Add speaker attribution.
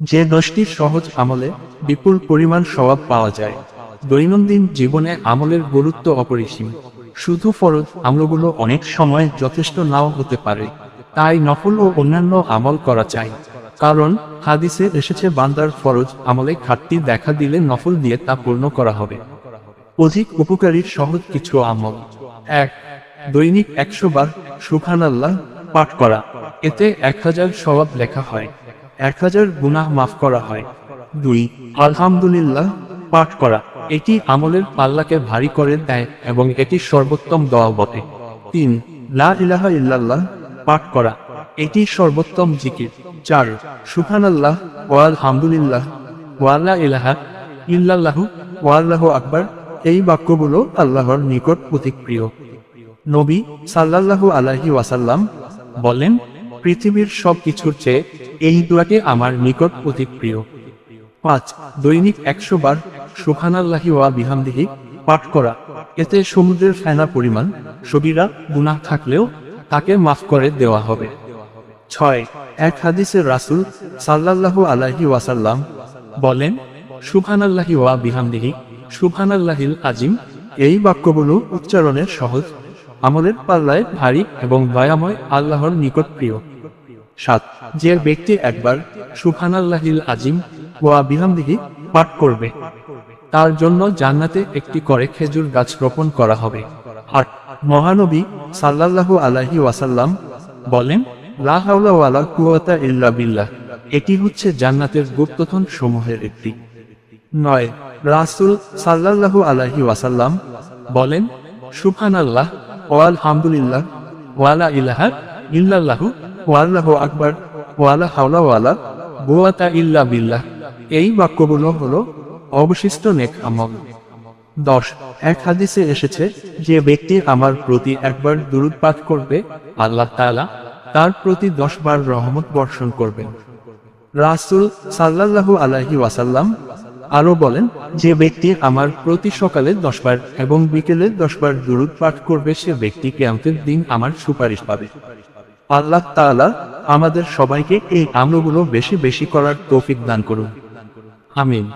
Speaker 1: যে দশটি সহজ আমলে বিপুল পরিমাণ স্বভাব পাওয়া যায়, দৈনন্দিন জীবনে আমলের গুরুত্ব অপরিসীম। শুধু ফরজ আমলগুলো অনেক সময় যথেষ্ট নাও হতে পারে, তাই নফল ও অন্যান্য আমল করা চাই। কারণ হাদিসে এসেছে, বান্দার ফরজ আমলে ঘাটতি দেখা দিলে নফল দিয়ে তা পূর্ণ করা হবে। অধিক উপকারী সহজ কিছু আমল। এক, দৈনিক একশো বার সুখান আল্লাহ পাঠ করা। এতে এক হাজার স্বভাব লেখা হয়। এক হাজার গুনাহ মাফ করা হয়। দুই, আলহামদুলিল্লাহ পাঠ করা। এটি আমলের পাল্লাকে ভারী করে দেয় এবং এটি সর্বোত্তম দোয়া বটে। তিন, লা ইলাহা ইল্লাল্লাহ পাঠ করা। এটি সর্বোত্তম জিকির। চার সুখান আল্লাহ ওয়াল হামদুলিল্লাহ ওয়াল্লা ইলাহা ইল্লাল্লাহু ওয়াল্লাহু আকবার। এই বাক্যগুলো আল্লাহর নিকট প্রিয় নবী সাল্লাল্লাহু আলাইহি ওয়াসাল্লাম বলেন, পৃথিবীর সব কিছুর চেয়ে এই দোয়াকে আমার নিকট অধিক প্রিয়। পাঁচ, দৈনিক একশো বার সুখানাল্লাহি ওয়া বিহামদিহি পাঠ করা। এতে সমুদ্রের ফেনা পরিমাণ সবিরা গুনাহ থাকলেও তাকে মাফ করে দেওয়া হবে। ছয়, এক হাদিসের রাসূল সাল্লাল্লাহু আলাইহি ওয়াসাল্লাম বলেন, সুবহানাল্লাহি ওয়া বিহামদিহি, সুবহানাল্লাহিল আজিম, এই বাক্যগুলো উচ্চারণের সহজ আমলের পাল্লায় ভারী এবং দয়াময় আল্লাহর নিকট প্রিয়। সাত, যে ব্যক্তি একবার সুবহানাল্লাহিল আজিম ওয়া বিহামদিহি পাঠ করবে, তার জন্য জান্নাতে একটি করে খেজুর গাছ রোপণ করা হবে। আট মহানবী সাল্লাল্লাহু আলাহি ওয়াসাল্লাম বলেন কুওয়াতা ইল্লা বিল্লাহ। এটি হচ্ছে জান্নাতের গুপ্তধন সমূহের একটি। নয়, রাসূল সাল্লাল্লাহু আলাইহি ওয়াসাল্লাম বলেন, সুবহানাল্লাহ ওয়াল হামদুলিল্লাহ ওয়ালা ইলাহা ইল্লাল্লাহু ওয়াল্লাহু আকবার, ওয়ালা হাওলা কুওয়াতা ইল্লা বিল্লাহ। এই বাক্যগুলো হলো অবশিষ্ট নেক আমল। দশ, এক হাদিসে এসেছে যে ব্যক্তি আমার প্রতি একবার দুরুদ পাঠ করবে, আল্লাহ তাআলা তার প্রতি দশ বার রহমত বর্ষণ করবেন। রাসুল সাল্লাল্লাহু আলাইহি ওয়াসাল্লাম আরও বলেন যে ব্যক্তি আমার প্রতি সকালে দশ বার এবং বিকেলে দশ বার দুরুদ পাঠ করবে, সে ব্যক্তি কেয়ামতের দিন আমার সুপারিশ পাবে। আল্লাহ তাআলা আমাদের সবাইকে এই আমলগুলো বেশি বেশি করার তৌফিক দান করুন। আমিন।